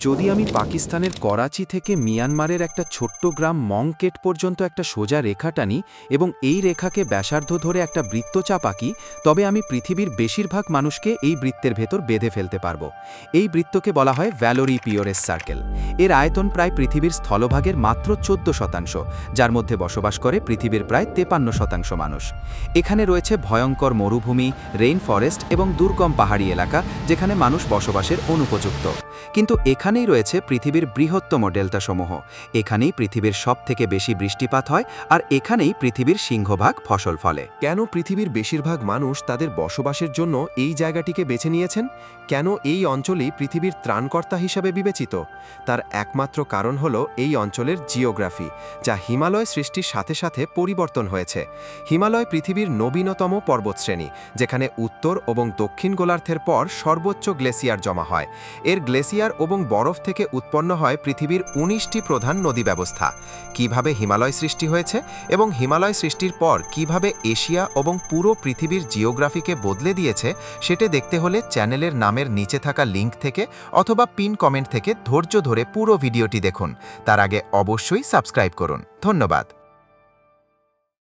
যদি আমি পাকিস্তানের করাচি থেকে মিয়ানমারের একটা ছোট্ট গ্রাম মংকেট পর্যন্ত একটা সোজা রেখা টানি এবং এই রেখাকে ব্যাসার্ধ ধরে একটা বৃত্তচাপ আঁকি তবে আমি পৃথিবীর বেশিরভাগ মানুষকে এই বৃত্তের ভেতর বেঁধে ফেলতে পারব। এই বৃত্তকে বলা হয় ভ্যালোরি পিওরেস সার্কেল। এর আয়তন প্রায় পৃথিবীর স্থলভাগের মাত্র চোদ্দ শতাংশ, যার মধ্যে বসবাস করে পৃথিবীর প্রায় তেপান্ন শতাংশ মানুষ। এখানে রয়েছে ভয়ঙ্কর মরুভূমি রেইন ফরেস্ট এবং দুর্গম পাহাড়ি এলাকা, যেখানে মানুষ বসবাসের অনুপযুক্ত। কিন্তু এখানেই রয়েছে পৃথিবীর বৃহত্তম ডেল্টাসমূহ। এখানেই পৃথিবীর সবথেকে বেশি বৃষ্টিপাত হয় আর এখানেই পৃথিবীর সিংহভাগ ফসল ফলে। কেন পৃথিবীর বেশিরভাগ মানুষ তাদের বসবাসের জন্য এই জায়গাটিকে বেছে নিয়েছেন? কেন এই অঞ্চলই পৃথিবীর ত্রাণকর্তা হিসাবে বিবেচিত? তার একমাত্র কারণ হল এই অঞ্চলের জিওগ্রাফি, যা হিমালয় সৃষ্টির সাথে সাথে পরিবর্তন হয়েছে। হিমালয় পৃথিবীর নবীনতম পর্বতশ্রেণী, যেখানে উত্তর এবং দক্ষিণ গোলার্ধের পর সর্বোচ্চ গ্লেসিয়ার জমা হয়। এর গ্লেসিয়ার এবং বরফ থেকে উৎপন্ন হয় পৃথিবীর উনিশটি প্রধান নদী ব্যবস্থা। কীভাবে হিমালয় সৃষ্টি হয়েছে এবং হিমালয় সৃষ্টির পর কীভাবে এশিয়া এবং পুরো পৃথিবীর জিওগ্রাফিকে বদলে দিয়েছে, সেটা দেখতে হলে চ্যানেলের নামের নিচে থাকা লিঙ্ক থেকে অথবা পিন কমেন্ট থেকে ধৈর্য ধরে পুরো ভিডিওটি দেখুন। তার আগে অবশ্যই সাবস্ক্রাইব করুন। ধন্যবাদ।